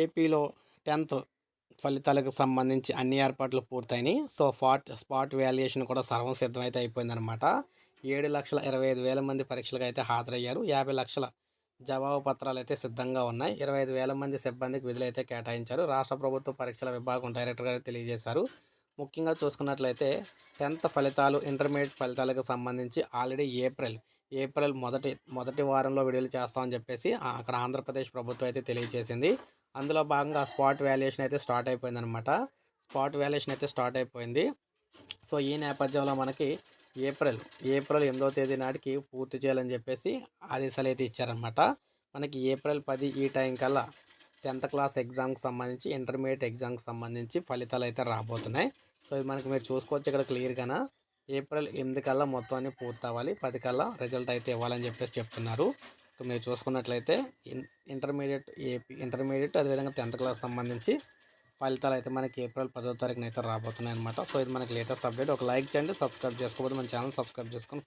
ఏపీలో టెన్త్ ఫలితాలకు సంబంధించి అన్ని ఏర్పాట్లు పూర్తయినాయి. సో ఫాట్ స్పాట్ వాల్యుయేషన్ కూడా సర్వం సిద్ధమైతే అయిపోయిందనమాట ఏడు లక్షల ఇరవై ఐదు వేల మంది పరీక్షలకు అయితే హాజరయ్యారు. యాభై లక్షల జవాబు పత్రాలు అయితే సిద్ధంగా ఉన్నాయి. ఇరవై ఐదు వేల మంది సిబ్బందికి విధులు అయితే కేటాయించారు. రాష్ట్ర ప్రభుత్వ పరీక్షల విభాగం డైరెక్టర్ గారు తెలియజేశారు. ముఖ్యంగా చూసుకున్నట్లయితే టెన్త్ ఫలితాలు ఇంటర్మీడియట్ ఫలితాలకు సంబంధించి ఆల్రెడీ ఏప్రిల్ ఏప్రిల్ మొదటి మొదటి వారంలో విడుదల చేస్తామని చెప్పేసి అక్కడ ఆంధ్రప్రదేశ్ ప్రభుత్వం అయితే తెలియజేసింది. అందులో భాగంగా స్పాట్ వాల్యుయేషన్ అయితే స్టార్ట్ అయిపోయింది అనమాట స్పాట్ వాల్యుయేషన్ అయితే స్టార్ట్ అయిపోయింది. సో ఈ నేపథ్యంలో మనకి ఏప్రిల్ ఏప్రిల్ ఎనిమిదవ తేదీ నాటికి పూర్తి చేయాలని చెప్పేసి ఆదేశాలు అయితే ఇచ్చారనమాట మనకి ఏప్రిల్ పది ఈ టైం కల్లా టెన్త్ క్లాస్ ఎగ్జామ్కి సంబంధించి ఇంటర్మీడియట్ ఎగ్జామ్కి సంబంధించి ఫలితాలు అయితే రాబోతున్నాయి. సో ఇది మనకి మీరు చూసుకోవచ్చు ఇక్కడ క్లియర్గానా. ఏప్రిల్ ఎనిమిది కల్లా మొత్తం అన్ని పూర్తి అవ్వాలి పది కల్లా రిజల్ట్ అయితే ఇవ్వాలని చెప్పేసి చెప్తున్నారు. మీరు చూసుకున్నట్లయితే ఇన్ ఇంటర్మీడియట్ ఏపీ ఇంటర్మీడియట్ అదేవిధంగా టెన్త్ క్లాస్ సంబంధించి ఫలితాలు అయితే మనకి ఏప్రిల్ పదో తారీఖున అయితే రాబోతున్నాయి అనమాట సో ఇది మనకి లేటెస్ట్ అప్డేట్. ఒక లైక్ చేయండి సబ్స్క్రైబ్ చేసుకోకపోతే మన ఛానల్ సబ్స్క్రైబ్ చేసుకొని